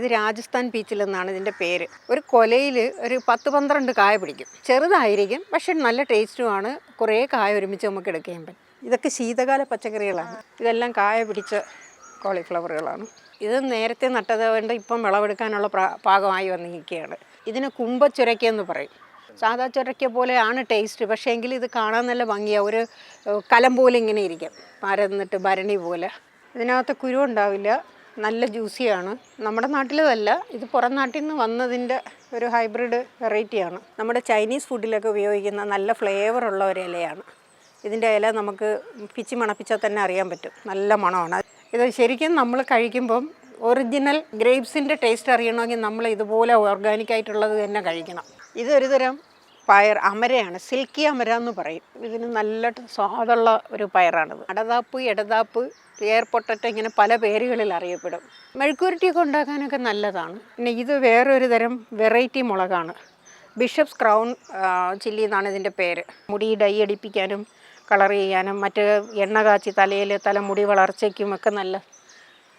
ഇത് രാജസ്ഥാൻ പീച്ചിൽ എന്നാണ് ഇതിന്റെ പേര്. ഒരു കൊലയിൽ ഒരു പത്ത് പന്ത്രണ്ട് കായ പിടിക്കും. ചെറുതായിരിക്കും പക്ഷെ നല്ല ടേസ്റ്റുമാണ് കുറേ കായ ഒരുമിച്ച് നമുക്ക് എടുക്കുകയും പറ്റും. ഇതൊക്കെ ശീതകാല പച്ചക്കറികളാണ്. ഇതെല്ലാം കായ പിടിച്ച കോളിഫ്ലവറുകളാണ്. ഇത് നേരത്തെ നട്ടത് കൊണ്ട് ഇപ്പം വിളവെടുക്കാനുള്ള പാകമായി വന്നിരിക്കുകയാണ്. ഇതിന് കുമ്പച്ചുരയ്ക്കെന്ന് പറയും. സാധാ ചുരയ്ക്ക പോലെയാണ് ടേസ്റ്റ് പക്ഷേ എങ്കിൽ ഇത് കാണാൻ നല്ല ഭംഗിയാണ് ഒരു കലം പോലെ ഇങ്ങനെ ഇരിക്കും. പരന്നിട്ട് ഭരണി പോലെ. ഇതിനകത്ത് കുരു ഉണ്ടാവില്ല. നല്ല ജ്യൂസിയാണ്. നമ്മുടെ നാട്ടിലതല്ല ഇത് പുറം നാട്ടിൽ നിന്ന് വന്നതിന്റെ ഒരു ഹൈബ്രിഡ് വെറൈറ്റിയാണ്. നമ്മുടെ ചൈനീസ് ഫുഡിലൊക്കെ ഉപയോഗിക്കുന്ന നല്ല ഫ്ലേവറുള്ള ഒരു ഇലയാണ്. ഇതിന്റെ ഇല നമുക്ക് പിച്ചി മണപ്പിച്ചാൽ തന്നെ അറിയാൻ പറ്റും. നല്ല മണമാണ്. ഇത് ശരിക്കും നമ്മൾ കഴിക്കുമ്പം ഒറിജിനൽ ഗ്രേപ്സിന്റെ ടേസ്റ്റ് അറിയണമെങ്കിൽ നമ്മൾ ഇതുപോലെ ഓർഗാനിക് ആയിട്ടുള്ളത് തന്നെ കഴിക്കണം. ഇതൊരു തരം പയർ അമരയാണ്. സിൽക്കി അമര എന്ന് പറയും. ഇതിന് നല്ല സ്വാദുള്ള ഒരു പയറാണിത്. അടതാപ്പ് ഇടതാപ്പ് എയർ പൊട്ടറ്റോ ഇങ്ങനെ പല പേരുകളിൽ അറിയപ്പെടും. മെഴുക്കുരുട്ടിയൊക്കെ ഉണ്ടാക്കാനൊക്കെ നല്ലതാണ്. പിന്നെ ഇത് വേറൊരു തരം വെറൈറ്റി മുളകാണ്. ബിഷപ്സ് ക്രൗൺ ചില്ലി എന്നാണ് ഇതിന്റെ പേര്. മുടി ഡൈ അടിപ്പിക്കാനും കളർ ചെയ്യാനും മറ്റ് എണ്ണ കാച്ചി തലയിൽ തലമുടി വളർച്ചയ്ക്കും ഒക്കെ നല്ല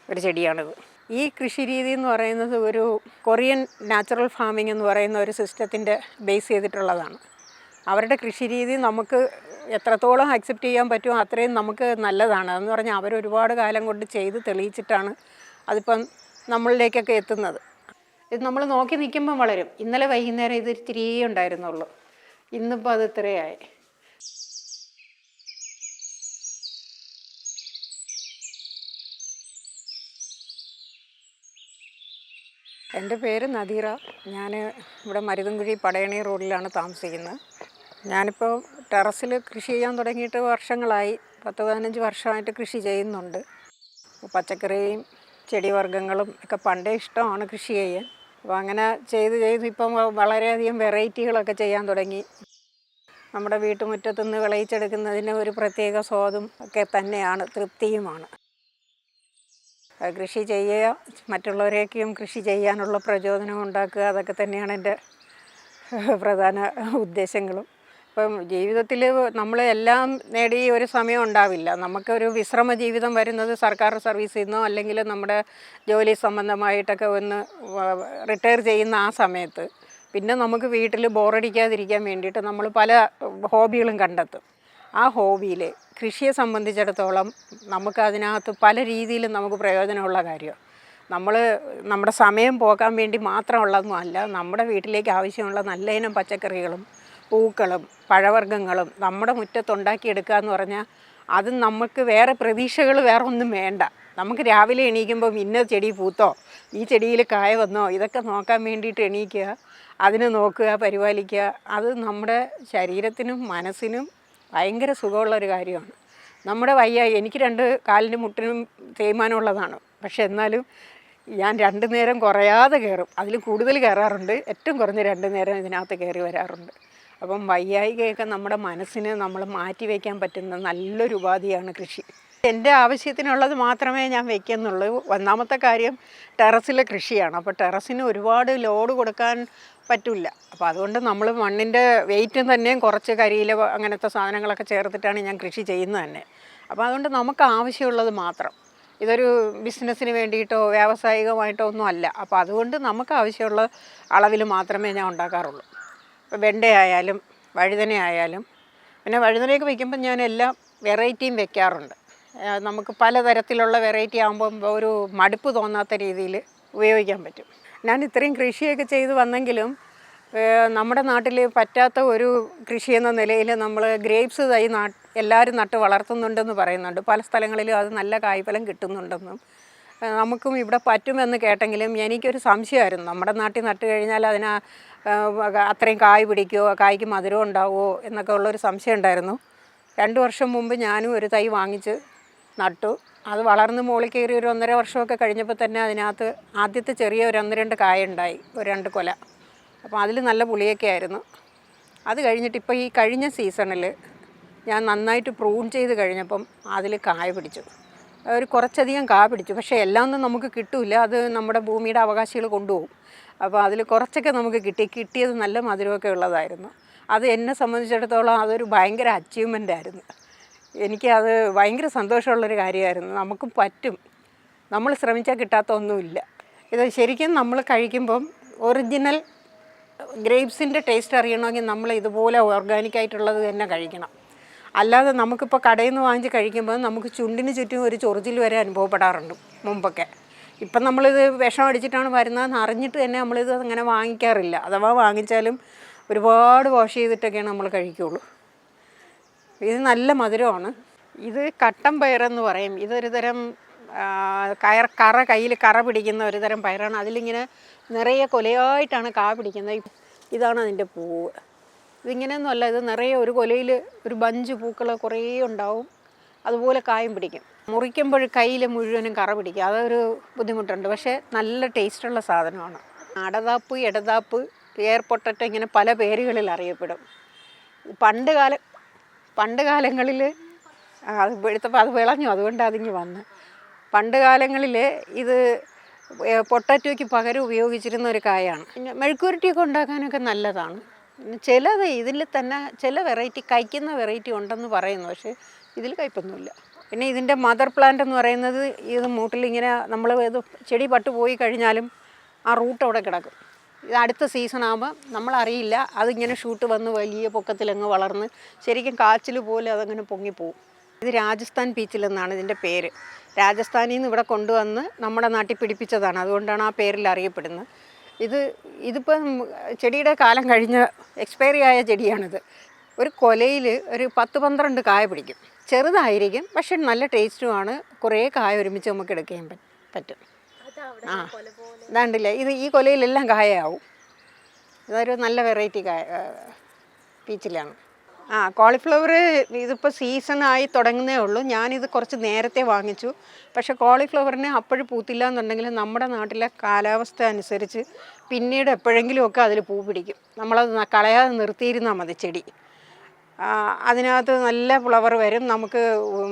ഒരു ചെടിയാണിത്. ഈ കൃഷി രീതി എന്ന് പറയുന്നത് ഒരു കൊറിയൻ നാച്ചുറൽ ഫാമിംഗ് എന്ന് പറയുന്ന ഒരു സിസ്റ്റത്തിന്റെ ബേസ് ചെയ്തിട്ടുള്ളതാണ്. അവരുടെ കൃഷി രീതി നമുക്ക് എത്രത്തോളം അക്സെപ്റ്റ് ചെയ്യാൻ പറ്റുമോ അത്രയും നമുക്ക് നല്ലതാണ്. എന്ന് പറഞ്ഞാൽ അവർ ഒരുപാട് കാലം കൊണ്ട് ചെയ്ത് തെളിയിച്ചിട്ടാണ് അതിപ്പം നമ്മളിലേക്കൊക്കെ എത്തുന്നത്. ഇത് നമ്മൾ നോക്കി നിൽക്കുമ്പം വളരും. ഇന്നലെ വൈകുന്നേരം ഇത് ഇത്തിരി ഉണ്ടായിരുന്നുള്ളൂ. ഇന്നിപ്പോൾ അത് ഇത്രയായി. എന്റെ പേര് നദീറ. ഞാൻ ഇവിടെ മരുതൻകുഴി പടയണി റോഡിലാണ് താമസിക്കുന്നത്. ഞാനിപ്പോൾ ടെറസിൽ കൃഷി ചെയ്യാൻ തുടങ്ങിയിട്ട് വർഷങ്ങളായി. പത്ത് പതിനഞ്ച് വർഷമായിട്ട് കൃഷി ചെയ്യുന്നുണ്ട്. പച്ചക്കറിയും ചെടിവർഗങ്ങളും ഒക്കെ പണ്ടേ ഇഷ്ടമാണ് കൃഷി ചെയ്യാൻ. അപ്പോൾ അങ്ങനെ ചെയ്ത് ചെയ്ത് ഇപ്പം വളരെയധികം വെറൈറ്റികളൊക്കെ ചെയ്യാൻ തുടങ്ങി. നമ്മുടെ വീട്ടുമുറ്റത്തു നിന്ന് വിളയിച്ചെടുക്കുന്നതിന് ഒരു പ്രത്യേക സ്വാദും ഒക്കെ തന്നെയാണ് തൃപ്തിയുമാണ്. കൃഷി ചെയ്യുക മറ്റുള്ളവരെയൊക്കെയും കൃഷി ചെയ്യാനുള്ള പ്രചോദനം ഉണ്ടാക്കുക അതൊക്കെ തന്നെയാണ് എന്റെ പ്രധാന ഉദ്ദേശങ്ങളും. ഇപ്പം ജീവിതത്തിൽ നമ്മൾ എല്ലാം നേടി ഒരു സമയം ഉണ്ടാവില്ല. നമുക്കൊരു വിശ്രമ ജീവിതം വരുന്നത് സർക്കാർ സർവീസിൽ നിന്നോ അല്ലെങ്കിൽ നമ്മുടെ ജോലി സംബന്ധമായിട്ടൊക്കെ ഒന്ന് റിട്ടയർ ചെയ്യുന്ന ആ സമയത്ത്. പിന്നെ നമുക്ക് വീട്ടിൽ ബോറടിക്കാതിരിക്കാൻ വേണ്ടിയിട്ട് നമ്മൾ പല ഹോബികളും കണ്ടെത്തും. ആ ഹോബിയിൽ കൃഷിയെ സംബന്ധിച്ചിടത്തോളം നമുക്ക് അതിനകത്ത് പല രീതിയിലും നമുക്ക് പ്രയോജനമുള്ള കാര്യമാണ് നമ്മൾ നമ്മുടെ സമയം പോകാൻ വേണ്ടി മാത്രമുള്ളതും അല്ല നമ്മുടെ വീട്ടിലേക്ക് ആവശ്യമുള്ള നല്ല ഇനം പച്ചക്കറികളും പൂക്കളും പഴവർഗങ്ങളും നമ്മുടെ മുറ്റത്തുണ്ടാക്കിയെടുക്കുക എന്ന് പറഞ്ഞാൽ അത് നമുക്ക് വേറെ പ്രതീക്ഷകൾ വേറെ ഒന്നും വേണ്ട. നമുക്ക് രാവിലെ എണീക്കുമ്പോൾ ഇന്ന ചെടി പൂത്തോ? ഈ ചെടിയിൽ കായ വന്നോ? ഇതൊക്കെ നോക്കാൻ വേണ്ടിയിട്ട് എണീക്കുക അതിനെ നോക്കുക പരിപാലിക്കുക. അത് നമ്മുടെ ശരീരത്തിനും മനസ്സിനും ഭയങ്കര സുഖമുള്ളൊരു കാര്യമാണ്. നമ്മുടെ വയ്യ എനിക്ക് രണ്ട് കാലിന് മുട്ടിനും തേയ്മാനമുള്ളതാണ്. പക്ഷെ എന്നാലും ഞാൻ രണ്ട് നേരം കുറയാതെ കയറും. അതിൽ കൂടുതൽ കയറാറുണ്ട്. ഏറ്റവും കുറഞ്ഞ രണ്ട് നേരം ഇതിനകത്ത് കയറി വരാറുണ്ട്. അപ്പം വയ്യായികയൊക്കെ നമ്മുടെ മനസ്സിനെ നമ്മൾ മാറ്റി വയ്ക്കാൻ പറ്റുന്ന നല്ലൊരു ഉപാധിയാണ് കൃഷി. എന്റെ ആവശ്യത്തിനുള്ളത് മാത്രമേ ഞാൻ വയ്ക്കുന്നുള്ളൂ. ഒന്നാമത്തെ കാര്യം ടെറസിലെ കൃഷിയാണ്. അപ്പോൾ ടെറസിന് ഒരുപാട് ലോഡ് കൊടുക്കാൻ പറ്റില്ല. അപ്പോൾ അതുകൊണ്ട് നമ്മൾ മണ്ണിന്റെ വെയിറ്റും തന്നെയും കുറച്ച് കരിയില അങ്ങനത്തെ സാധനങ്ങളൊക്കെ ചേർത്തിട്ടാണ് ഞാൻ കൃഷി ചെയ്യുന്നത് തന്നെ. അപ്പോൾ അതുകൊണ്ട് നമുക്ക് ആവശ്യമുള്ളത് മാത്രം. ഇതൊരു ബിസിനസ്സിന് വേണ്ടിയിട്ടോ വ്യാവസായികമായിട്ടോ ഒന്നും അല്ല. അപ്പോൾ അതുകൊണ്ട് നമുക്ക് ആവശ്യമുള്ള അളവിൽ മാത്രമേ ഞാൻ ഉണ്ടാക്കാറുള്ളൂ. വെണ്ടയായാലും വഴുതന ആയാലും പിന്നെ വഴുതനയൊക്കെ വയ്ക്കുമ്പോൾ ഞാൻ എല്ലാം വെറൈറ്റിയും വെക്കാറുണ്ട്. നമുക്ക് പലതരത്തിലുള്ള വെറൈറ്റി ആകുമ്പം ഒരു മടുപ്പ് തോന്നാത്ത രീതിയിൽ ഉപയോഗിക്കാൻ പറ്റും. ഞാൻ ഇത്രയും കൃഷിയൊക്കെ ചെയ്തു വന്നെങ്കിലും നമ്മുടെ നാട്ടിൽ പറ്റാത്ത ഒരു കൃഷി എന്ന നിലയിൽ നമ്മൾ ഗ്രേപ്സ് തൈ നാ എല്ലാവരും നട്ട് വളർത്തുന്നുണ്ടെന്ന് പറയുന്നുണ്ട്. പല സ്ഥലങ്ങളിലും അത് നല്ല കായ്ഫലം കിട്ടുന്നുണ്ടെന്നും നമുക്കും ഇവിടെ പറ്റുമെന്ന് കേട്ടെങ്കിലും എനിക്കൊരു സംശയമായിരുന്നു. നമ്മുടെ നാട്ടിൽ നട്ട് കഴിഞ്ഞാൽ അതിന് അത്രയും കായ് പിടിക്കുമോ കായ്ക്ക് മധുരം ഉണ്ടാവുമോ എന്നൊക്കെ ഉള്ളൊരു സംശയം ഉണ്ടായിരുന്നു. രണ്ട് വർഷം മുമ്പ് ഞാനും ഒരു തൈ വാങ്ങിച്ച് നട്ടു. അത് വളർന്ന് മുകളിൽ കയറി ഒരു ഒന്നര വർഷമൊക്കെ കഴിഞ്ഞപ്പോൾ തന്നെ അതിനകത്ത് ആദ്യത്തെ ചെറിയ ഒരു ഒന്ന് രണ്ട് കായ ഉണ്ടായി ഒരു രണ്ട് കൊല. അപ്പോൾ അതിൽ നല്ല പുളിയൊക്കെ ആയിരുന്നു. അത് കഴിഞ്ഞിട്ട് ഇപ്പോൾ ഈ കഴിഞ്ഞ സീസണിൽ ഞാൻ നന്നായിട്ട് പ്രൂൺ ചെയ്ത് കഴിഞ്ഞപ്പം അതിൽ കായ പിടിച്ചു. ഒരു കുറച്ചധികം കായ പിടിച്ചു. പക്ഷേ എല്ലാം ഒന്നും നമുക്ക് കിട്ടില്ല അത് നമ്മുടെ ഭൂമിയുടെ അവകാശികൾ കൊണ്ടുപോകും. അപ്പോൾ അതിൽ കുറച്ചൊക്കെ നമുക്ക് കിട്ടി. കിട്ടിയത് നല്ല മധുരമൊക്കെ ഉള്ളതായിരുന്നു. അത് എന്നെ സംബന്ധിച്ചിടത്തോളം അതൊരു ഭയങ്കര അച്ചീവ്മെന്റ് ആയിരുന്നു. എനിക്കത് ഭയങ്കര സന്തോഷമുള്ളൊരു കാര്യമായിരുന്നു. നമുക്ക് പറ്റും. നമ്മൾ ശ്രമിച്ചാൽ കിട്ടാത്ത ഒന്നുമില്ല. ഇത് ശരിക്കും നമ്മൾ കഴിക്കുമ്പം ഒറിജിനൽ ഗ്രേപ്സിന്റെ ടേസ്റ്റ് അറിയണമെങ്കിൽ നമ്മൾ ഇതുപോലെ ഓർഗാനിക്കായിട്ടുള്ളത് തന്നെ കഴിക്കണം. അല്ലാതെ നമുക്കിപ്പോൾ കടയിൽ നിന്ന് വാങ്ങിച്ച് കഴിക്കുമ്പോൾ നമുക്ക് ചുണ്ടിന് ചുറ്റും ഒരു ചൊറിച്ചിൽ വരെ അനുഭവപ്പെടാറുണ്ട് മുമ്പൊക്കെ. ഇപ്പം നമ്മളിത് വിഷം അടിച്ചിട്ടാണ് വരുന്നതെന്ന് അറിഞ്ഞിട്ട് തന്നെ നമ്മളിത് അങ്ങനെ വാങ്ങിക്കാറില്ല. അഥവാ വാങ്ങിച്ചാലും ഒരുപാട് വാഷ് ചെയ്തിട്ടൊക്കെയാണ് നമ്മൾ കഴിക്കുകയുള്ളൂ ഇത് നല്ല മധുരമാണ്. ഇത് കട്ടൻ പയറെന്ന് പറയും. ഇതൊരു തരം കയർ കറ കയ്യിൽ കറ പിടിക്കുന്ന ഒരു തരം പയറാണ്. അതിലിങ്ങനെ നിറയെ കൊലയായിട്ടാണ് കാ പിടിക്കുന്നത്. ഇതാണ് അതിന്റെ പൂവ്. ഇതിങ്ങനെയൊന്നുമല്ല ഇത് നിറയെ ഒരു കൊലയിൽ ഒരു ബഞ്ച് പൂക്കൾ കുറേ ഉണ്ടാവും. അതുപോലെ കായും പിടിക്കും. മുറിക്കുമ്പോൾ കയ്യിൽ മുഴുവനും കറ പിടിക്കും. അതൊരു ബുദ്ധിമുട്ടുണ്ട്. പക്ഷേ നല്ല ടേസ്റ്റുള്ള സാധനമാണ്. അടതാപ്പ് ഇടതാപ്പ് എയർ ഇങ്ങനെ പല പേരുകളിൽ അറിയപ്പെടും. പണ്ട് കാല പണ്ട് കാലങ്ങളിൽ അത് എടുത്തപ്പോൾ അത് വിളഞ്ഞു. അതുകൊണ്ട് അതിങ്ങ് വന്ന്. പണ്ട് കാലങ്ങളിൽ ഇത് പൊട്ടറ്റോയ്ക്ക് പകരം ഉപയോഗിച്ചിരുന്ന ഒരു കായാണ്. പിന്നെ മെഴുക്കുരുട്ടിയൊക്കെ ഉണ്ടാക്കാനൊക്കെ നല്ലതാണ്. ചിലത് ഇതിൽ തന്നെ ചില വെറൈറ്റി കഴിക്കുന്ന വെറൈറ്റി ഉണ്ടെന്ന് പറയുന്നു. പക്ഷേ ഇതിൽ കയ്പൊന്നുമില്ല. പിന്നെ ഇതിന്റെ മദർ പ്ലാന്റ് എന്ന് പറയുന്നത് ഇത് മൂട്ടിൽ ഇങ്ങനെ നമ്മൾ ഇത് ചെടി പട്ട് പോയി കഴിഞ്ഞാലും ആ റൂട്ട് അവിടെ കിടക്കും. ഇത് അടുത്ത സീസൺ ആകുമ്പോൾ നമ്മളറിയില്ല അതിങ്ങനെ ഷൂട്ട് വന്ന് വലിയ പൊക്കത്തിലങ്ങ് വളർന്ന് ശരിക്കും കാച്ചിൽ പോലെ അതങ്ങനെ പൊങ്ങിപ്പോവും ഇത് രാജസ്ഥാൻ പീച്ചിൽ എന്നാണ് ഇതിന്റെ പേര്. രാജസ്ഥാനിൽ നിന്ന് ഇവിടെ കൊണ്ടുവന്ന് നമ്മുടെ നാട്ടിൽ പിടിപ്പിച്ചതാണ്. അതുകൊണ്ടാണ് ആ പേരിൽ അറിയപ്പെടുന്നത്. ഇത് ഇതിപ്പം ചെടിയുടെ കാലം കഴിഞ്ഞ എക്സ്പയറി ആയ ചെടിയാണിത്. ഒരു കൊലയിൽ ഒരു പത്ത് പന്ത്രണ്ട് കായ പിടിക്കും. ചെറുതായിരിക്കും പക്ഷെ നല്ല ടേസ്റ്റുമാണ്. കുറേ കായ ഒരുമിച്ച് നമുക്ക് എടുക്കാൻ പറ്റും. ആ. ഇതാണ്ടില്ല ഇത് ഈ കൊലയിലെല്ലാം കായയാവും ഇതൊരു നല്ല വെറൈറ്റി കായ പീച്ചിലാണ്. ആ കോളിഫ്ലവർ ഇതിപ്പോൾ സീസണായി തുടങ്ങുന്നേ ഉള്ളൂ. ഞാനിത് കുറച്ച് നേരത്തെ വാങ്ങിച്ചു. പക്ഷേ കോളിഫ്ലവറിന് അപ്പോഴും പൂത്തില്ല എന്നുണ്ടെങ്കിൽ നമ്മുടെ നാട്ടിലെ കാലാവസ്ഥ അനുസരിച്ച് പിന്നീട് എപ്പോഴെങ്കിലുമൊക്കെ അതിൽ പൂ പിടിക്കും. നമ്മളത് കളയാതെ നിർത്തിയിരുന്നാൽ മതി ചെടി. അതിനകത്ത് നല്ല ഫ്ലവർ വരും. നമുക്ക്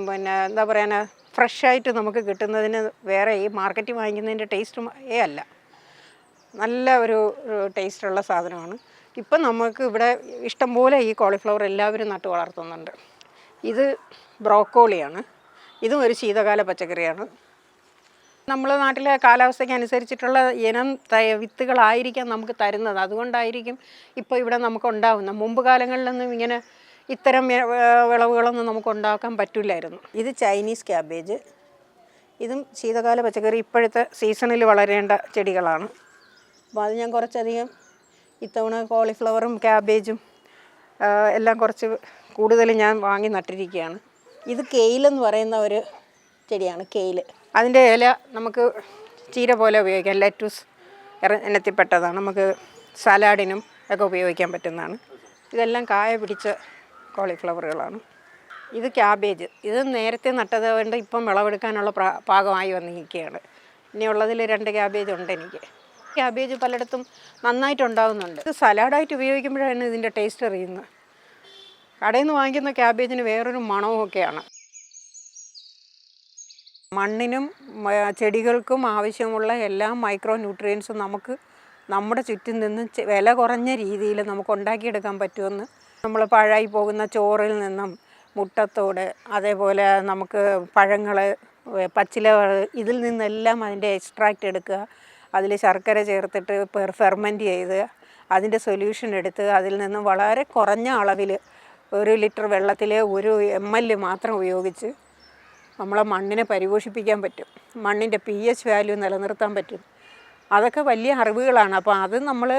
പിന്നെ എന്താ പറയുക ഫ്രഷായിട്ട് നമുക്ക് കിട്ടുന്നതിന് വേറെ ഈ മാർക്കറ്റിൽ വാങ്ങിക്കുന്നതിന്റെ ടേസ്റ്റ് ഏ അല്ല. നല്ല ഒരു ടേസ്റ്റുള്ള സാധനമാണ്. ഇപ്പം നമുക്ക് ഇവിടെ ഇഷ്ടംപോലെ ഈ കോളിഫ്ലവർ എല്ലാവരും നട്ടു വളർത്തുന്നുണ്ട്. ഇത് ബ്രോക്കോളിയാണ്. ഇതും ഒരു ശീതകാല പച്ചക്കറിയാണ്. നമ്മളെ നാട്ടിലെ കാലാവസ്ഥയ്ക്ക് അനുസരിച്ചിട്ടുള്ള ഇനം വിത്തുകളായിരിക്കാം നമുക്ക് തരുന്നത്. അതുകൊണ്ടായിരിക്കും ഇപ്പോൾ ഇവിടെ നമുക്ക് ഉണ്ടാവുന്നത് മുമ്പ് കാലങ്ങളിലൊന്നും ഇങ്ങനെ ഇത്തരം വിളവുകളൊന്നും നമുക്ക് ഉണ്ടാക്കാൻ പറ്റില്ലായിരുന്നു. ഇത് ചൈനീസ് ക്യാബേജ്. ഇതും ശീതകാല പച്ചക്കറി ഇപ്പോഴത്തെ സീസണിൽ വളരേണ്ട ചെടികളാണ്. അപ്പോൾ അത് ഞാൻ കുറച്ചധികം ഇത്തവണ കോളിഫ്ലവറും ക്യാബേജും എല്ലാം കുറച്ച് കൂടുതൽ ഞാൻ വാങ്ങി നട്ടിരിക്കുകയാണ്. ഇത് കെയിലെന്ന് പറയുന്ന ഒരു ചെടിയാണ് കെയിൽ. അതിന്റെ ഇല നമുക്ക് ചീര പോലെ ഉപയോഗിക്കാം ലെറ്റൂസ് ഇനത്തിൽപ്പെട്ടതാണ്. നമുക്ക് സലാഡിനും ഒക്കെ ഉപയോഗിക്കാൻ പറ്റുന്നതാണ്. ഇതെല്ലാം കായ പിടിച്ച കോളിഫ്ലവറുകളാണ്. ഇത് ക്യാബേജ്. ഇത് നേരത്തെ നട്ടത് കൊണ്ട് ഇപ്പം വിളവെടുക്കാനുള്ള പാകമായി വന്നിരിക്കുകയാണ്. ഇനിയുള്ളതിൽ രണ്ട് ക്യാബേജ് ഉണ്ട് എനിക്ക്. ക്യാബേജ് പലയിടത്തും നന്നായിട്ടുണ്ടാകുന്നുണ്ട് ഇത് സലാഡായിട്ട് ഉപയോഗിക്കുമ്പോഴാണ് ഇതിന്റെ ടേസ്റ്റ് അറിയുന്നത്. കടയിൽ നിന്ന് വാങ്ങിക്കുന്ന ക്യാബേജിന് വേറൊരു മണവും ഒക്കെയാണ് മണ്ണിനും ചെടികൾക്കും ആവശ്യമുള്ള എല്ലാ മൈക്രോ ന്യൂട്രിയൻസും നമുക്ക് നമ്മുടെ ചുറ്റും നിന്ന് വില കുറഞ്ഞ രീതിയിൽ നമുക്ക് ഉണ്ടാക്കിയെടുക്കാൻ പറ്റുമെന്ന് നമ്മൾ പഴായി പോകുന്ന ചോറിൽ നിന്നും മുട്ടത്തോട് അതേപോലെ നമുക്ക് പഴങ്ങൾ പച്ചില ഇതിൽ നിന്നെല്ലാം അതിന്റെ എക്സ്ട്രാക്റ്റ് എടുക്കുക. അതിൽ ശർക്കര ചേർത്തിട്ട് ഫെർമെന്റ് ചെയ്ത് അതിന്റെ സൊല്യൂഷൻ എടുത്ത് അതിൽ നിന്നും വളരെ കുറഞ്ഞ അളവിൽ ഒരു ലിറ്റർ വെള്ളത്തിൽ ഒരു എം എൽ മാത്രം ഉപയോഗിച്ച് നമ്മളെ മണ്ണിനെ പരിപോഷിപ്പിക്കാൻ പറ്റും. മണ്ണിന്റെ പി എച്ച് വാല്യൂ നിലനിർത്താൻ പറ്റും. അതൊക്കെ വലിയ അറിവുകളാണ്. അപ്പോൾ അത് നമ്മൾ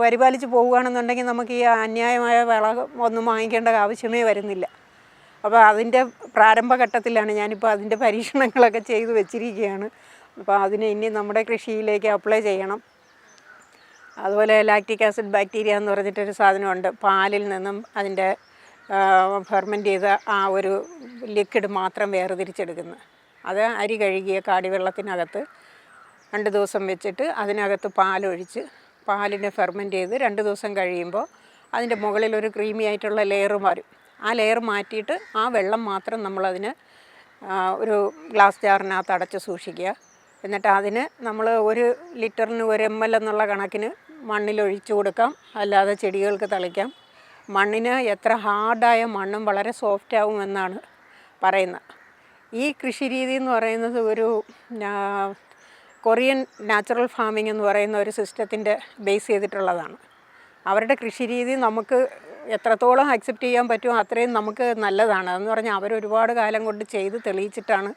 പരിപാലിച്ച് പോവുകയാണെന്നുണ്ടെങ്കിൽ നമുക്ക് ഈ അന്യായമായ വിള ഒന്നും വാങ്ങിക്കേണ്ട ആവശ്യമേ വരുന്നില്ല. അപ്പോൾ അതിന്റെ പ്രാരംഭഘട്ടത്തിലാണ് ഞാനിപ്പോൾ അതിന്റെ പരീക്ഷണങ്ങളൊക്കെ ചെയ്തു വെച്ചിരിക്കുകയാണ്. അപ്പോൾ അതിന് ഇനി നമ്മുടെ കൃഷിയിലേക്ക് അപ്ലൈ ചെയ്യണം. അതുപോലെ ലാക്റ്റിക് ആസിഡ് ബാക്ടീരിയ എന്ന് പറഞ്ഞിട്ടൊരു സാധനമുണ്ട്. പാലിൽ നിന്നും അതിന്റെ ഫെർമെന്റ് ചെയ്ത ആ ഒരു ലിക്വിഡ് മാത്രം വേർതിരിച്ചെടുക്കുന്നത്. അത് അരി കഴുകിയ കാടിവെള്ളത്തിനകത്ത് രണ്ട് ദിവസം വെച്ചിട്ട് അതിനകത്ത് പാലൊഴിച്ച് പാലിനെ ഫെർമെന്റ് ചെയ്ത് രണ്ട് ദിവസം കഴിയുമ്പോൾ അതിന്റെ മുകളിൽ ഒരു ക്രീമി ആയിട്ടുള്ള ലെയർ വരും. ആ ലെയർ മാറ്റിയിട്ട് ആ വെള്ളം മാത്രം നമ്മളതിന് ഒരു ഗ്ലാസ് ജാറിനകത്ത് അടച്ച് സൂക്ഷിക്കുക. എന്നിട്ട് അതിന് നമ്മൾ ഒരു ലിറ്ററിന് ഒരു എം എൽ എന്നുള്ള കണക്കിന് മണ്ണിലൊഴിച്ചു കൊടുക്കാം. അല്ലാതെ ചെടികൾക്ക് തളിക്കാം. മണ്ണിന് എത്ര ഹാർഡായ മണ്ണും വളരെ സോഫ്റ്റ് ആവുമെന്നാണ് പറയുന്നത്. ഈ കൃഷി രീതി എന്ന് പറയുന്നത് ഒരു കൊറിയൻ നാച്ചുറൽ ഫാമിംഗ് എന്ന് പറയുന്ന ഒരു സിസ്റ്റത്തിന്റെ ബേസ് ചെയ്തിട്ടുള്ളതാണ്. അവരുടെ കൃഷി രീതി നമുക്ക് എത്രത്തോളം അക്സെപ്റ്റ് ചെയ്യാൻ പറ്റുമോ അത്രയും നമുക്ക് നല്ലതാണ്. അതെന്ന് പറഞ്ഞാൽ അവരൊരുപാട് കാലം കൊണ്ട് ചെയ്ത് തെളിയിച്ചിട്ടാണ്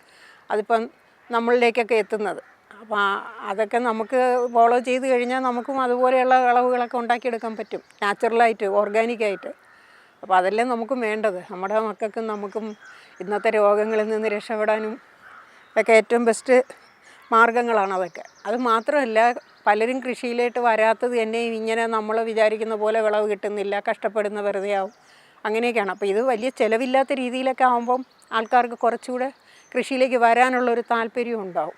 അതിപ്പം നമ്മളിലേക്കൊക്കെ എത്തുന്നത്. അപ്പോൾ അതൊക്കെ നമുക്ക് ഫോളോ ചെയ്ത് കഴിഞ്ഞാൽ നമുക്കും അതുപോലെയുള്ള വിളവുകളൊക്കെ ഉണ്ടാക്കിയെടുക്കാൻ പറ്റും. നാച്ചുറലായിട്ട് ഓർഗാനിക്കായിട്ട്. അപ്പോൾ അതല്ലേ നമുക്കും വേണ്ടത്. നമ്മുടെ മക്കൾക്കും നമുക്കും ഇന്നത്തെ രോഗങ്ങളിൽ നിന്ന് രക്ഷപ്പെടാനും ഒക്കെ ഏറ്റവും ബെസ്റ്റ് മാർഗങ്ങളാണ് അതൊക്കെ അത് മാത്രമല്ല പലരും കൃഷിയിലേക്ക് വരാത്തത് തന്നെ ഇങ്ങനെ നമ്മൾ വിചാരിക്കുന്ന പോലെ വിളവ് കിട്ടുന്നില്ല കഷ്ടപ്പെടുന്ന വെറുതെ ആവും. അങ്ങനെയൊക്കെയാണ്. അപ്പോൾ ഇത് വലിയ ചിലവില്ലാത്ത രീതിയിലൊക്കെ ആകുമ്പം ആൾക്കാർക്ക് കുറച്ചുകൂടെ കൃഷിയിലേക്ക് വരാനുള്ളൊരു താല്പര്യം ഉണ്ടാവും.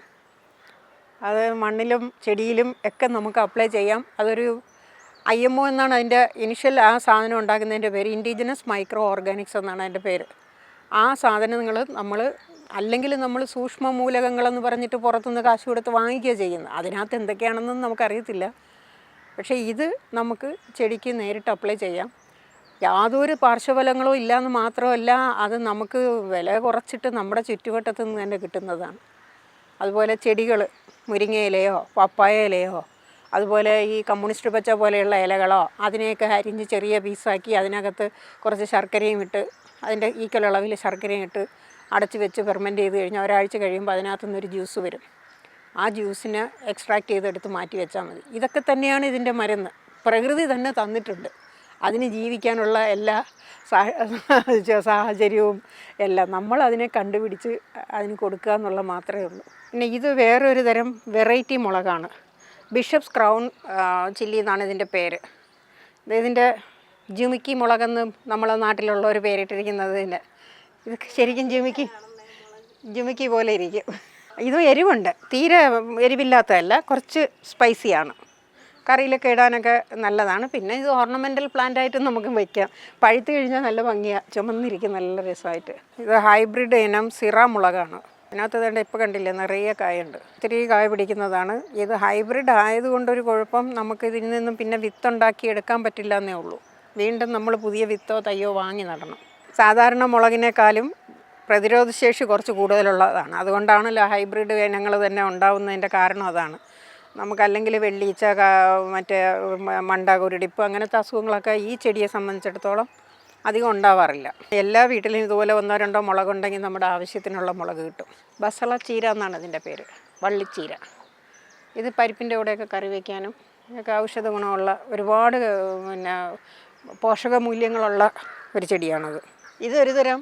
അത് മണ്ണിലും ചെടിയിലും ഒക്കെ നമുക്ക് അപ്ലൈ ചെയ്യാം. അതൊരു ഐ എം ഒ എന്നാണ് അതിന്റെ ഇനിഷ്യൽ ആ സാധനം ഉണ്ടാക്കുന്നതിന്റെ പേര്. ഇൻഡിജിനസ് മൈക്രോ ഓർഗാനിക്സ് എന്നാണ് അതിന്റെ പേര്. ആ സാധനങ്ങൾ നമ്മൾ അല്ലെങ്കിൽ നമ്മൾ സൂക്ഷ്മ മൂലകങ്ങളെന്ന് പറഞ്ഞിട്ട് പുറത്തുനിന്ന് കാശ് കൊടുത്ത് വാങ്ങിക്കുക ചെയ്യുന്നത്. അതിനകത്ത് എന്തൊക്കെയാണെന്നും നമുക്കറിയത്തില്ല. പക്ഷേ ഇത് നമുക്ക് ചെടിക്ക് നേരിട്ട് അപ്ലൈ ചെയ്യാം. യാതൊരു പാർശ്വഫലങ്ങളോ ഇല്ലയെന്ന് മാത്രമല്ല അത് നമുക്ക് വില കുറച്ചിട്ട് നമ്മുടെ ചുറ്റുവട്ടത്തു നിന്ന് തന്നെ കിട്ടുന്നതാണ്. അതുപോലെ ചെടികൾ മുരിങ്ങയിലയോ പപ്പായ ഇലയോ അതുപോലെ ഈ കമ്മ്യൂണിസ്റ്റ് പച്ച പോലെയുള്ള ഇലകളോ അതിനെയൊക്കെ അരിഞ്ഞ് ചെറിയ പീസാക്കി അതിനകത്ത് കുറച്ച് ശർക്കരയും ഇട്ട് അതിന്റെ ഈക്വൽ അളവിൽ ശർക്കരയും ഇട്ട് അടച്ച് വെച്ച് ഫെർമെന്റ് ചെയ്ത് കഴിഞ്ഞാൽ ഒരാഴ്ച കഴിയുമ്പോൾ അതിനകത്തു നിന്നൊരു ജ്യൂസ് വരും. ആ ജ്യൂസിനെ എക്സ്ട്രാക്ട് ചെയ്തെടുത്ത് മാറ്റി വെച്ചാൽ മതി. ഇതൊക്കെ തന്നെയാണ് ഇതിന്റെ മരുന്ന്. പ്രകൃതി തന്നെ തന്നിട്ടുണ്ട്. അതിന് ജീവിക്കാനുള്ള എല്ലാ സാഹ- സാഹചര്യവും എല്ലാം നമ്മൾ അതിനെ കണ്ടുപിടിച്ച് അതിന് കൊടുക്കുക എന്നുള്ള മാത്രമേ ഉള്ളൂ. പിന്നെ ഇത് വേറൊരു തരം വെറൈറ്റി മുളകാണ്. ബിഷപ്സ് ക്രൗൺ ചില്ലി എന്നാണ് ഇതിന്റെ പേര്. ഇത് ഇതിന്റെ ജുമിക്കി മുളകെന്ന് നമ്മളെ നാട്ടിലുള്ള ഒരു പേരിട്ടിരിക്കുന്നത് ഇത് ശരിക്കും ജുമിക്കി ജുമിക്കി പോലെ ഇരിക്കും. ഇത് എരിവുണ്ട്. തീരെ എരിവില്ലാത്തതല്ല കുറച്ച് സ്പൈസിയാണ്. കറിയിലൊക്കെ ഇടാനൊക്കെ നല്ലതാണ്. പിന്നെ ഇത് ഓർണമെന്റൽ പ്ലാന്റ് ആയിട്ട് നമുക്ക് വയ്ക്കാം പഴുത്ത് കഴിഞ്ഞാൽ നല്ല ഭംഗിയാണ് ചുമന്നിരിക്കും നല്ല രസമായിട്ട്. ഇത് ഹൈബ്രിഡ് ഇനം സിറ മുളകാണ് അതിനകത്ത് വേണ്ട ഇപ്പോൾ കണ്ടില്ലേ നിറയെ കായുണ്ട്. ഒത്തിരി കായ പിടിക്കുന്നതാണ്. ഇത് ഹൈബ്രിഡ് ആയതുകൊണ്ടൊരു കുഴപ്പം നമുക്ക് ഇതിൽ നിന്നും പിന്നെ വിത്തുണ്ടാക്കി എടുക്കാൻ പറ്റില്ല എന്നേ ഉള്ളൂ. വീണ്ടും നമ്മൾ പുതിയ വിത്തോ തയ്യോ വാങ്ങി നടണം. സാധാരണ മുളകിനേക്കാളും പ്രതിരോധശേഷി കുറച്ച് കൂടുതലുള്ളതാണ്. അതുകൊണ്ടാണല്ലോ ഹൈബ്രിഡ് ഇനങ്ങൾ തന്നെ ഉണ്ടാവുന്നതിന്റെ കാരണം അതാണ്. നമുക്കല്ലെങ്കിൽ വെള്ളീച്ച മറ്റേ മണ്ട കുരുടിപ്പ് അങ്ങനത്തെ അസുഖങ്ങളൊക്കെ ഈ ചെടിയെ സംബന്ധിച്ചിടത്തോളം അധികം ഉണ്ടാവാറില്ല. എല്ലാ വീട്ടിലും ഇതുപോലെ ഒന്നോ രണ്ടോ മുളകുണ്ടെങ്കിൽ നമ്മുടെ ആവശ്യത്തിനുള്ള മുളക് കിട്ടും. ബസള ചീര എന്നാണ് ഇതിന്റെ പേര്. വള്ളിച്ചീര. ഇത് പരിപ്പിന്റെ കൂടെയൊക്കെ കറി വയ്ക്കാനും ഒക്കെ ഔഷധ ഗുണമുള്ള ഒരുപാട് പിന്നെ പോഷക മൂല്യങ്ങളുള്ള ഒരു ചെടിയാണത്. ഇതൊരു തരം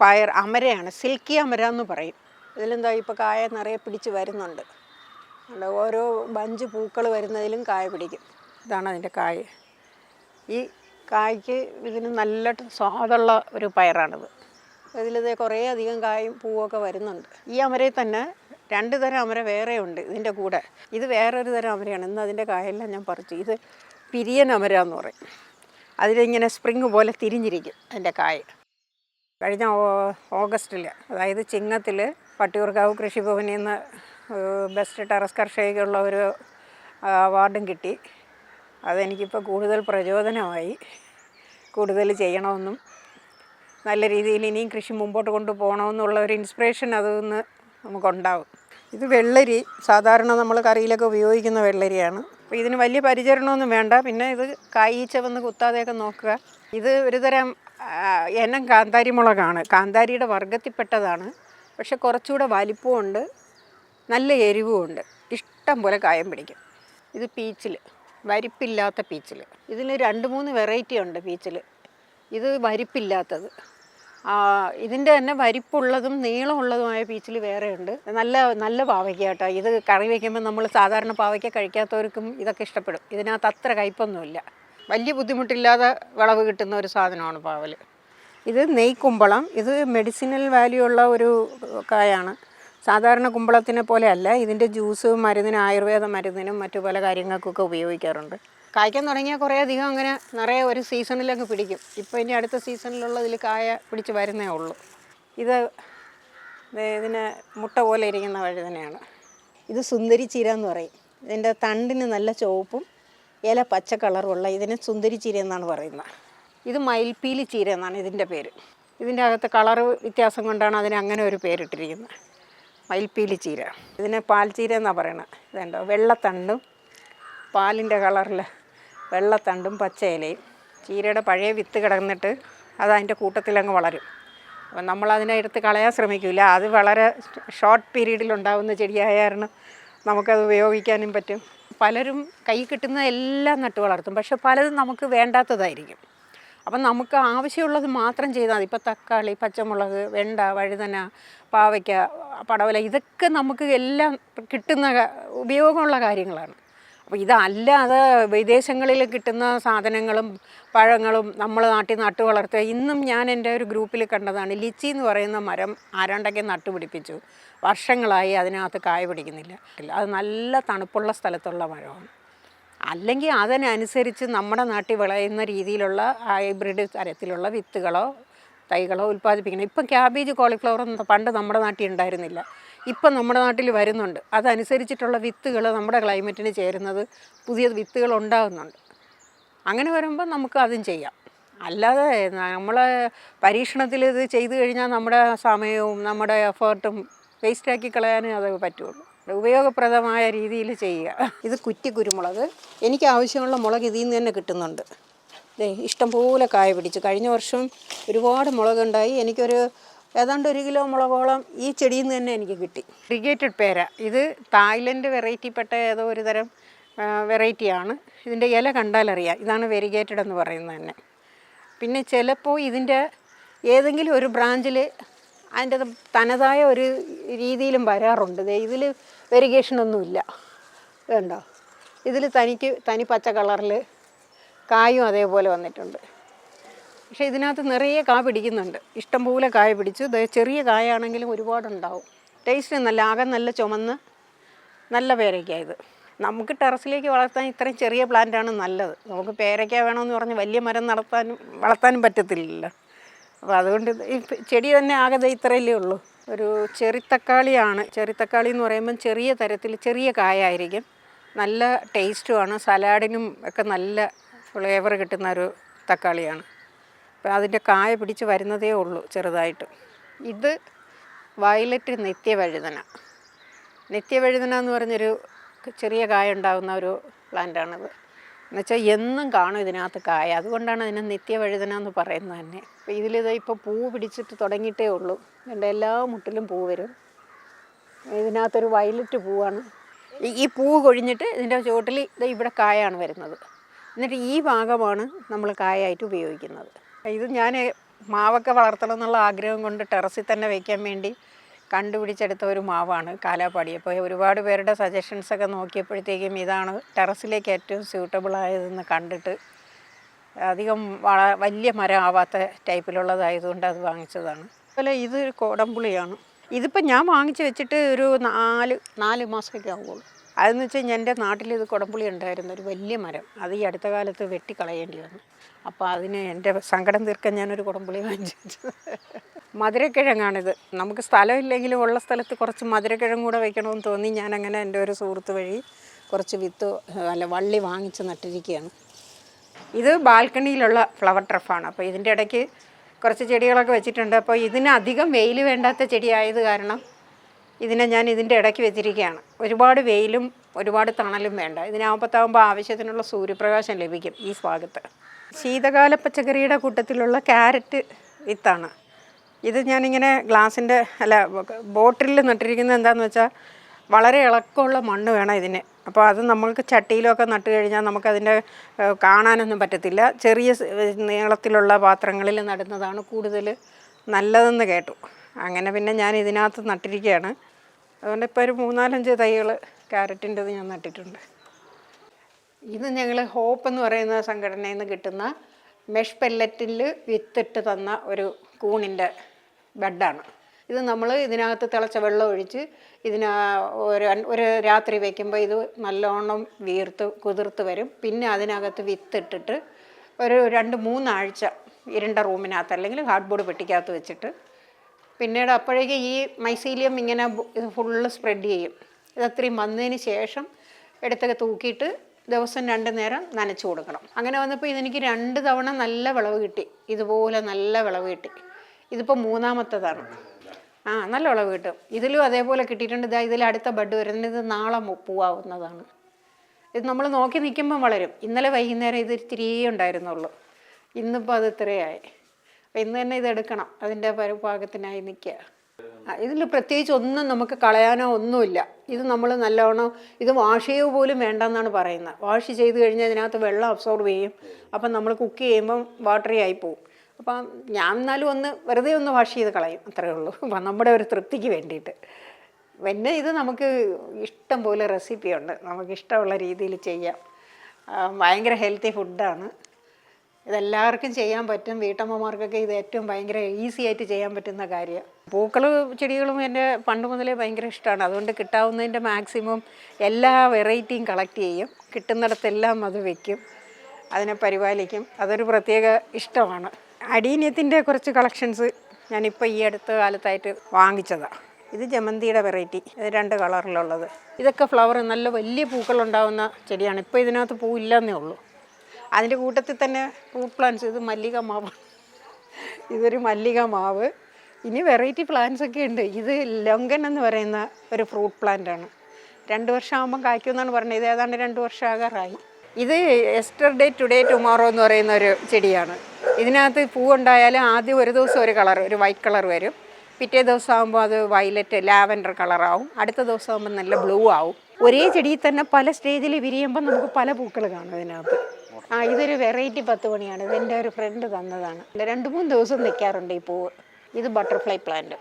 പയർ അമരയാണ് സിൽക്കി അമര എന്ന് പറയും. ഇതിലെന്താ ഇപ്പോൾ കായ നിറയെ പിടിച്ച് വരുന്നുണ്ട്. ഓരോ ബഞ്ച് പൂക്കൾ വരുന്നതിലും കായ പിടിക്കും. ഇതാണ് അതിന്റെ കായ. ഈ കായ്ക്ക് ഇതിന് നല്ല സ്വാദുള്ള ഒരു പയറാണിത്. ഇതിലിത് കുറേ അധികം കായും പൂവൊക്കെ വരുന്നുണ്ട്. ഈ അമരയിൽ തന്നെ രണ്ട് തരം അമര വേറെ ഉണ്ട് ഇതിന്റെ കൂടെ. ഇത് വേറൊരു തരം അമരയാണ്. ഇന്ന് അതിന്റെ കായെല്ലാം ഞാൻ പറിച്ചു. ഇത് പിരിയൻ അമര എന്ന് പറയും. അതിലിങ്ങനെ സ്പ്രിങ് പോലെ തിരിഞ്ഞിരിക്കും അതിന്റെ കായ. കഴിഞ്ഞ ഓഗസ്റ്റിൽ അതായത് ചിങ്ങത്തിൽ പട്ടിയൂർക്കാവ് കൃഷിഭവനിൽ നിന്ന് ബെസ്റ്റ് ടെറസ് കർഷകയ്ക്കുള്ള ഒരു അവാർഡും കിട്ടി. അതെനിക്കിപ്പോൾ കൂടുതൽ പ്രചോദനമായി. കൂടുതൽ ചെയ്യണമെന്നും നല്ല രീതിയിൽ ഇനിയും കൃഷി മുമ്പോട്ട് കൊണ്ടുപോകണമെന്നുള്ള ഒരു ഇൻസ്പിറേഷൻ അതിൽ നിന്ന് നമുക്കുണ്ടാവും. ഇത് വെള്ളരി സാധാരണ നമ്മൾ കറിയിലൊക്കെ ഉപയോഗിക്കുന്ന വെള്ളരിയാണ്. അപ്പോൾ ഇതിന് വലിയ പരിചരണമൊന്നും വേണ്ട. പിന്നെ ഇത് കായീച്ച വന്ന് കുത്താതെയൊക്കെ നോക്കുക. ഇത് ഒരു തരം ആ, ഇനം കാന്താരി മുളകാണ്. കാന്താരിയുടെ വർഗത്തിൽപ്പെട്ടതാണ്. പക്ഷെ കുറച്ചുകൂടെ വലിപ്പമുണ്ട് നല്ല എരിവുമുണ്ട്. ഇഷ്ടം പോലെ കായം പിടിക്കും. ഇത് പീച്ചിൽ. വരിപ്പില്ലാത്ത പീച്ചിൽ. ഇതിന് രണ്ട് മൂന്ന് വെറൈറ്റി ഉണ്ട് പീച്ചിൽ. ഇത് വരിപ്പില്ലാത്തത്. ഇതിന്റെ തന്നെ വരിപ്പുള്ളതും നീളമുള്ളതുമായ പീച്ചിൽ വേറെയുണ്ട് നല്ല നല്ല പാവയ്ക്ക കേട്ടോ ഇത് കറി വയ്ക്കുമ്പോൾ നമ്മൾ സാധാരണ പാവയ്ക്ക കഴിക്കാത്തവർക്കും ഇതൊക്കെ ഇഷ്ടപ്പെടും. ഇതിനകത്ത് അത്ര കയ്പൊന്നുമില്ല. വലിയ ബുദ്ധിമുട്ടില്ലാതെ വിളവ് കിട്ടുന്ന ഒരു സാധനമാണ് പാവൽ ഇത് നെയ് കുമ്പളം. ഇത് മെഡിസിനൽ വാല്യൂ ഉള്ള ഒരു കായാണ്. സാധാരണ കുമ്പളത്തിനെ പോലെയല്ല ഇതിന്റെ ജ്യൂസ് മരുന്നിന് ആയുർവേദ മരുന്നിനും മറ്റു പല കാര്യങ്ങൾക്കൊക്കെ ഉപയോഗിക്കാറുണ്ട്. കായ്ക്കാൻ തുടങ്ങിയാൽ കുറേ അധികം അങ്ങനെ നിറയെ ഒരു സീസണിലങ്ങ് പിടിക്കും. ഇപ്പോൾ ഇനി അടുത്ത സീസണിലുള്ളതിൽ കായ പിടിച്ച് വരുന്നേ ഉള്ളൂ. ഇത് ഇതിന് മുട്ട പോലെ ഇരിക്കുന്ന വഴുതനയാണ്. ഇത് സുന്ദരി ചീര എന്ന് പറയും. ഇതിന്റെ തണ്ടിന് നല്ല ചുവപ്പും ഇല പച്ച കളറുള്ള ഇതിന് സുന്ദരി ചീര എന്നാണ് പറയുന്നത്. ഇത് മയിൽപ്പീലി ചീര എന്നാണ് ഇതിന്റെ പേര്. ഇതിന്റെ അകത്ത് കളർ വ്യത്യാസം കൊണ്ടാണ് അതിന് അങ്ങനെ ഒരു പേരിട്ടിരിക്കുന്നത്. മയിൽപ്പീലി ചീര. ഇതിന് ചീര എന്നാണ് പറയുന്നത് ഇതുണ്ടോ? വെള്ളത്തണ്ടും പാലിന്റെ കളറിൽ വെള്ളത്തണ്ടും പച്ച ഇലയും. ചീരയുടെ പഴയ വിത്ത് കിടന്നിട്ട് അത് അതിന്റെ കൂട്ടത്തിലങ്ങ് വളരും. അപ്പം നമ്മളതിനെ എടുത്ത് കളയാൻ ശ്രമിക്കില്ല അത് വളരെ ഷോർട്ട് പീരീഡിൽ ഉണ്ടാകുന്ന ചെടിയായ കാരണം നമുക്കത് ഉപയോഗിക്കാനും പറ്റും. പലരും കൈ കിട്ടുന്ന എല്ലാം നട്ടു വളർത്തും. പക്ഷെ പലതും നമുക്ക് വേണ്ടാത്തതായിരിക്കും. അപ്പം നമുക്ക് ആവശ്യമുള്ളത് മാത്രം ചെയ്താൽ മതി. ഇപ്പോൾ തക്കാളി പച്ചമുളക് വെണ്ട വഴുതന പാവയ്ക്ക പടവല ഇതൊക്കെ നമുക്ക് എല്ലാം കിട്ടുന്ന ഉപയോഗമുള്ള കാര്യങ്ങളാണ്. അപ്പോൾ ഇതല്ലാതെ വിദേശങ്ങളിൽ കിട്ടുന്ന സാധനങ്ങളും പഴങ്ങളും നമ്മൾ നാട്ടിൽ നട്ടു വളർത്തുക ഇന്നും ഞാൻ എന്റെ ഒരു ഗ്രൂപ്പിൽ കണ്ടതാണ് ലിച്ചി എന്ന് പറയുന്ന മരം ആരാണ്ടൊക്കെ നട്ടുപിടിപ്പിച്ചു വർഷങ്ങളായി അതിനകത്ത് കായ പിടിക്കുന്നില്ല. അത് നല്ല തണുപ്പുള്ള സ്ഥലത്തുള്ള മരമാണ്. അല്ലെങ്കിൽ അതിനനുസരിച്ച് നമ്മുടെ നാട്ടിൽ വിളയുന്ന രീതിയിലുള്ള ഹൈബ്രിഡ് തരത്തിലുള്ള വിത്തുകളോ തൈകളോ ഉൽപ്പാദിപ്പിക്കണം. ഇപ്പം ക്യാബേജ് കോളിഫ്ലവർ പണ്ട് നമ്മുടെ നാട്ടിൽ ഉണ്ടായിരുന്നില്ല. ഇപ്പം നമ്മുടെ നാട്ടിൽ വരുന്നുണ്ട്. അതനുസരിച്ചിട്ടുള്ള വിത്തുകൾ നമ്മുടെ ക്ലൈമറ്റിന് ചേരുന്നത് പുതിയ വിത്തുകൾ ഉണ്ടാകുന്നുണ്ട് അങ്ങനെ വരുമ്പോൾ നമുക്ക് അതും ചെയ്യാം. അല്ലാതെ നമ്മൾ പരീക്ഷണത്തിൽ ഇത് ചെയ്തു കഴിഞ്ഞാൽ നമ്മുടെ സമയവും നമ്മുടെ എഫേർട്ടും വേസ്റ്റാക്കി കളയാനേ അത് പറ്റുള്ളൂ. ഉപയോഗപ്രദമായ രീതിയിൽ ചെയ്യുക. ഇത് കുറ്റി കുരുമുളക്. എനിക്ക് ആവശ്യമുള്ള മുളക് ഇതിൽ നിന്ന് തന്നെ കിട്ടുന്നുണ്ട്. ഇഷ്ടംപോലെ കായ പിടിച്ചു. കഴിഞ്ഞ വർഷം ഒരുപാട് മുളകുണ്ടായി എനിക്കൊരു ഏതാണ്ട് ഒരു കിലോ മുളകോളം ഈ ചെടിയിൽ നിന്ന് തന്നെ എനിക്ക് കിട്ടി. ഇറിഗേറ്റഡ് പേര. ഇത് തായ്ലൻഡ് വെറൈറ്റിപ്പെട്ട ഏതോ ഒരു തരം വെറൈറ്റിയാണ്. ഇതിന്റെ ഇല കണ്ടാലറിയാം. ഇതാണ് വെരിഗേറ്റഡ് എന്ന് പറയുന്നത് തന്നെ. പിന്നെ ചിലപ്പോൾ ഇതിന്റെ ഏതെങ്കിലും ഒരു ബ്രാഞ്ചിൽ അതിന്റെ തനതായ ഒരു രീതിയിലും വരാറുണ്ട്. ഇതിൽ വെരിഗേഷനൊന്നുമില്ല വേണ്ടോ ഇതിൽ തനിക്ക് തനി പച്ച കളറിൽ കായും അതേപോലെ വന്നിട്ടുണ്ട്. പക്ഷേ ഇതിനകത്ത് നിറയെ കാ പിടിക്കുന്നുണ്ട്. ഇഷ്ടംപോലെ കായ പിടിച്ചു. ചെറിയ കായാണെങ്കിലും ഒരുപാടുണ്ടാവും. ടേസ്റ്റ് നല്ല ആകെ നല്ല ചുമന്ന് നല്ല പേരയ്ക്ക ഇത്. നമുക്ക് ടെറസിലേക്ക് വളർത്താൻ ഇത്രയും ചെറിയ പ്ലാന്റാണ് നല്ലത്. നമുക്ക് പേരയ്ക്ക വേണമെന്ന് പറഞ്ഞ് വലിയ മരം നടത്താനും വളർത്താനും പറ്റത്തില്ലല്ലോ. അപ്പോൾ അതുകൊണ്ട് ഈ ചെടി തന്നെ ആകെ ഇത്രയല്ലേ ഉള്ളൂ. ഒരു ചെറിത്തക്കാളിയാണ്. ചെറിത്തക്കാളി എന്ന് പറയുമ്പം ചെറിയ തരത്തിൽ ചെറിയ കായായിരിക്കും. നല്ല ടേസ്റ്റുമാണ് സലാഡിനും ഒക്കെ നല്ല ഫ്ലേവർ കിട്ടുന്ന ഒരു തക്കാളിയാണ്. അതിന്റെ കായ പിടിച്ച് വരുന്നതേ ഉള്ളൂ ചെറുതായിട്ട്. ഇത് വയലറ്റ് നിത്യവഴുതന. നിത്യവഴുതന എന്ന് പറഞ്ഞൊരു ചെറിയ കായ ഉണ്ടാകുന്ന ഒരു പ്ലാന്റാണിത്. എന്നുവെച്ചാൽ എന്നും കാണും ഇതിനകത്ത് കായ. അതുകൊണ്ടാണ് അതിനെ നിത്യവഴുതന എന്ന് പറയുന്നത് തന്നെ. അപ്പോൾ ഇതിലിത് ഇപ്പോൾ പൂ പിടിച്ചിട്ട് തുടങ്ങിയിട്ടേ ഉള്ളൂ. എന്റെ എല്ലാ മുട്ടിലും പൂ വരും. ഇതിനകത്തൊരു വയലറ്റ് പൂവാണ്. ഈ- പൂ കൊഴിഞ്ഞിട്ട് ഇതിന്റെ ചുവട്ടിൽ ഇത് ഇവിടെ കായാണ് വരുന്നത്. എന്നിട്ട് ഈ ഭാഗമാണ് നമ്മൾ കായായിട്ട് ഉപയോഗിക്കുന്നത്. ഇത് ഞാൻ മാവൊക്കെ വളർത്തണം എന്നുള്ള ആഗ്രഹം കൊണ്ട് ടെറസിൽ തന്നെ വയ്ക്കാൻ വേണ്ടി കണ്ടുപിടിച്ചെടുത്ത ഒരു മാവാണ് കാലാപ്പാടി അപ്പോൾ ഒരുപാട് പേരുടെ സജഷൻസൊക്കെ നോക്കിയപ്പോഴത്തേക്കും ഇതാണ് ടെറസിലേക്ക് ഏറ്റവും സ്യൂട്ടബിൾ ആയതെന്ന് കണ്ടിട്ട് അധികം വള വലിയ മരം ആവാത്ത ടൈപ്പിലുള്ളതായതുകൊണ്ട് അത് വാങ്ങിച്ചതാണ്. അതുപോലെ ഇത് കോടംപുളിയാണ്. ഇതിപ്പോൾ ഞാൻ വാങ്ങിച്ച് വെച്ചിട്ട് ഒരു നാല് നാല് മാസമൊക്കെ ആവുള്ളൂ. അതെന്ന് വെച്ചാൽ എന്റെ നാട്ടിൽ ഇത് കുടംപുളി ഉണ്ടായിരുന്ന ഒരു വലിയ മരം. അത് ഈ അടുത്ത കാലത്ത് വെട്ടിക്കളയേണ്ടി വന്നു. അപ്പോൾ അതിന് എന്റെ സങ്കടം തീർക്കാൻ ഞാനൊരു കുടംപുളി വാങ്ങിച്ചു. മധുരക്കിഴങ്ങാണിത്. നമുക്ക് സ്ഥലമില്ലെങ്കിലും ഉള്ള സ്ഥലത്ത് കുറച്ച് മധുരക്കിഴങ്ങ് കൂടെ വെക്കണമെന്ന് തോന്നി. ഞാനങ്ങനെ എന്റെ ഒരു സുഹൃത്ത് വഴി കുറച്ച് വിത്ത് അല്ല വള്ളി വാങ്ങിച്ച് നട്ടിരിക്കുകയാണ്. ഇത് ബാൽക്കണിയിലുള്ള ഫ്ലവർ ട്രഫാണ്. അപ്പോൾ ഇതിന്റെ ഇടയ്ക്ക് കുറച്ച് ചെടികളൊക്കെ വെച്ചിട്ടുണ്ട്. അപ്പോൾ ഇതിനധികം വെയിൽ വേണ്ടാത്ത ചെടിയായത് കാരണം ഇതിനെ ഞാൻ ഇതിന്റെ ഇടയ്ക്ക് വെച്ചിരിക്കുകയാണ്. ഒരുപാട് വെയിലും ഒരുപാട് തണലും വേണ്ട. ഇതിനാകുമ്പത്താകുമ്പോൾ ആവശ്യത്തിനുള്ള സൂര്യപ്രകാശം ലഭിക്കും ഈ ഭാഗത്ത്. ശീതകാല പച്ചക്കറിയുടെ കൂട്ടത്തിലുള്ള ക്യാരറ്റ് വിത്താണ്. ഇത് ഞാനിങ്ങനെ ഗ്ലാസിന്റെ അല്ല ബോട്ടിലിൽ നട്ടിരിക്കുന്നത് എന്താണെന്ന് വെച്ചാൽ വളരെ ഇളക്കമുള്ള മണ്ണ് വേണം ഇതിന്. അപ്പോൾ അത് നമ്മൾക്ക് ചട്ടിയിലൊക്കെ നട്ട് കഴിഞ്ഞാൽ നമുക്കതിന്റെ കാണാനൊന്നും പറ്റത്തില്ല. ചെറിയ നീളത്തിലുള്ള പാത്രങ്ങളിൽ നടുന്നതാണ് കൂടുതൽ നല്ലതെന്ന് കേട്ടു. അങ്ങനെ പിന്നെ ഞാൻ ഇതിനകത്ത് നട്ടിരിക്കുകയാണ്. അതുകൊണ്ട് ഇപ്പോൾ ഒരു മൂന്നാലഞ്ച് തൈകൾ ക്യാരറ്റിന്റെത് ഞാൻ നട്ടിട്ടുണ്ട്. ഇത് ഞങ്ങൾ ഹോപ്പ് എന്ന് പറയുന്ന സംഘടനയിൽ നിന്ന് കിട്ടുന്ന മെഷ് പെല്ലറ്റിൽ വിത്തിട്ട് തന്ന ഒരു കൂണിന്റെ ബെഡാണ്. ഇത് നമ്മൾ ഇതിനകത്ത് തിളച്ച വെള്ളം ഒഴിച്ച് ഇതിന് ഒരു ഒരു രാത്രി വയ്ക്കുമ്പോൾ ഇത് നല്ലോണം വീർത്ത് കുതിർത്ത് വരും. പിന്നെ അതിനകത്ത് വിത്തിട്ടിട്ട് ഒരു രണ്ട് മൂന്നാഴ്ച ഇരുണ്ട റൂമിനകത്ത് അല്ലെങ്കിൽ ഹാർഡ് ബോർഡ് പെട്ടിക്കകത്ത് വെച്ചിട്ട് പിന്നീട് അപ്പോഴേക്ക് ഈ മൈസീലിയം ഇങ്ങനെ ഫുള്ള് സ്പ്രെഡ് ചെയ്യും. ഇത് അത്രയും വന്നതിന് ശേഷം എടുത്തൊക്കെ തൂക്കിയിട്ട് ദിവസം രണ്ട് നേരം നനച്ചു കൊടുക്കണം. അങ്ങനെ വന്നപ്പോൾ ഇതെനിക്ക് രണ്ട് തവണ നല്ല വിളവ് കിട്ടി. ഇതുപോലെ നല്ല വിളവ് കിട്ടി. ഇതിപ്പോൾ മൂന്നാമത്തതാണ്. ആ നല്ല വിളവ് കിട്ടും. ഇതിലും അതേപോലെ കിട്ടിയിട്ടുണ്ട്. ഇതാ ഇതിൽ അടുത്ത ബഡ് വരുന്നത് ഇത് നാളെ പൂവാവുന്നതാണ്. ഇത് നമ്മൾ നോക്കി നിൽക്കുമ്പം വളരും. ഇന്നലെ വൈകുന്നേരം ഇത് ഇത്തിരി ഉണ്ടായിരുന്നുള്ളൂ. ഇന്നിപ്പോൾ അത് ഇത്രയായി. ഇന്ന് തന്നെ ഇത് എടുക്കണം അതിന്റെ പരിഭാഗത്തിനായി നിൽക്കുക ഇതിൽ പ്രത്യേകിച്ച് ഒന്നും നമുക്ക് കളയാനോ ഒന്നുമില്ല. ഇത് നമ്മൾ നല്ലവണ്ണം ഇത് വാഷ് ചെയ്യുക പോലും വേണ്ടെന്നാണ് പറയുന്നത്. വാഷ് ചെയ്ത് കഴിഞ്ഞാൽ അതിനകത്ത് വെള്ളം അബ്സോർബ് ചെയ്യും. അപ്പം നമ്മൾ കുക്ക് ചെയ്യുമ്പം വാട്ടറി ആയി പോവും. അപ്പം ഞാൻ എന്നാലും ഒന്ന് വെറുതെ ഒന്ന് വാഷ് ചെയ്ത് കളയും. അത്രേ ഉള്ളൂ. അപ്പം നമ്മുടെ ഒരു തൃപ്തിക്ക് വേണ്ടിയിട്ട്. പിന്നെ ഇത് നമുക്ക് ഇഷ്ടം പോലെ റെസിപ്പിയുണ്ട് നമുക്ക് ഇഷ്ടമുള്ള രീതിയിൽ ചെയ്യാം. ഭയങ്കര ഹെൽത്തി ഫുഡാണ് ഇതെല്ലാവർക്കും ചെയ്യാൻ പറ്റും. വീട്ടമ്മമാർക്കൊക്കെ ഇത് ഏറ്റവും ഭയങ്കര ഈസി ആയിട്ട് ചെയ്യാൻ പറ്റുന്ന കാര്യം. പൂക്കൾ ചെടികളും എന്റെ പണ്ട് മുതലേ ഭയങ്കര ഇഷ്ടമാണ് അതുകൊണ്ട് കിട്ടാവുന്നതിന്റെ മാക്സിമം എല്ലാ വെറൈറ്റിയും കളക്ട് ചെയ്യും. കിട്ടുന്നിടത്തെല്ലാം അത് വെക്കും. അതിനെ പരിപാലിക്കും. അതൊരു പ്രത്യേക ഇഷ്ടമാണ്. അടീന്യത്തിന്റെ കുറച്ച് കളക്ഷൻസ് ഞാനിപ്പോൾ ഈ അടുത്ത കാലത്തായിട്ട് വാങ്ങിച്ചതാണ് ഇത് ജമന്തിയുടെ വെറൈറ്റി ഇത് രണ്ട് കളറിലുള്ളത് ഇതൊക്കെ ഫ്ലവർ നല്ല വലിയ പൂക്കളുണ്ടാവുന്ന ചെടിയാണ്. ഇപ്പോൾ ഇതിനകത്ത് പൂ പൂവില്ലെന്നേ ഉള്ളൂ. അതിന്റെ കൂട്ടത്തിൽ തന്നെ ഫ്രൂട്ട് പ്ലാന്റ്സ് ഇത് മല്ലിക മാവ്. ഇതൊരു മല്ലിക മാവ്. ഇനി വെറൈറ്റി പ്ലാന്റ്സ് ഒക്കെ ഉണ്ട്. ഇത് ലൊങ്കൻ എന്ന് പറയുന്ന ഒരു ഫ്രൂട്ട് പ്ലാന്റ് ആണ്. രണ്ട് വർഷം ആകുമ്പം കായ്ക്കുമെന്നാണ് പറഞ്ഞത്. ഇത് ഏതാണ്ട് രണ്ട് വർഷം ആകാറായി ഇത് എസ്റ്റർഡേ ടുഡേ ടുമോറോ എന്ന് പറയുന്ന ഒരു ചെടിയാണ്. ഇതിനകത്ത് പൂവുണ്ടായാലും ആദ്യം ഒരു ദിവസം ഒരു കളർ ഒരു വൈറ്റ് കളർ വരും. പിറ്റേ ദിവസം ആകുമ്പോൾ അത് വയലറ്റ് ലാവൻഡർ കളറാവും അടുത്ത ദിവസം ആകുമ്പോൾ നല്ല ബ്ലൂ ആവും. ഒരേ ചെടിയിൽ തന്നെ പല സ്റ്റേജിൽ വിരിയുമ്പോൾ നമുക്ക് പല പൂക്കൾ കാണും ഇതിനകത്ത്. ആ ഇതൊരു വെറൈറ്റി പത്ത് മണിയാണ്. ഇത് എന്റെ ഒരു ഫ്രണ്ട് തന്നതാണ്. രണ്ട് മൂന്ന് ദിവസം നിൽക്കാറുണ്ട് ഈ പൂവ്. ഇത് ബട്ടർഫ്ലൈ പ്ലാന്റ്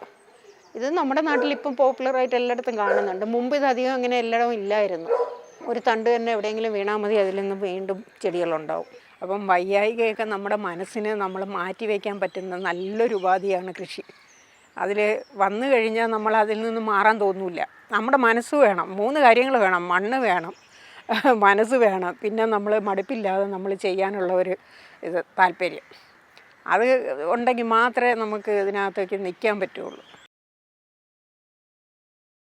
ഇത് നമ്മുടെ നാട്ടിൽ ഇപ്പം പോപ്പുലറായിട്ട് എല്ലായിടത്തും കാണുന്നുണ്ട്. മുമ്പ് ഇത് അധികം അങ്ങനെ എല്ലായിടവും ഇല്ലായിരുന്നു. ഒരു തണ്ട് തന്നെ എവിടെയെങ്കിലും വീണാൽ മതി അതിൽ നിന്ന് വീണ്ടും ചെടികളുണ്ടാവും. അപ്പം വയ്യായികയൊക്കെ നമ്മുടെ മനസ്സിന് നമ്മൾ മാറ്റി വയ്ക്കാൻ പറ്റുന്ന നല്ലൊരു ഉപാധിയാണ് കൃഷി. അതിൽ വന്നു കഴിഞ്ഞാൽ നമ്മൾ അതിൽ നിന്ന് മാറാൻ തോന്നില്ല. നമ്മുടെ മനസ്സ് വേണം മൂന്ന് കാര്യങ്ങൾ വേണം. മണ്ണ് വേണം മനസ്സ് വേണം. പിന്നെ നമ്മൾ മടുപ്പില്ലാതെ നമ്മൾ ചെയ്യാനുള്ള ഒരു ഇത് താല്പര്യം. അത് ഉണ്ടെങ്കിൽ മാത്രമേ നമുക്ക് ഇതിനകത്തേക്ക് നിൽക്കാൻ പറ്റുള്ളൂ.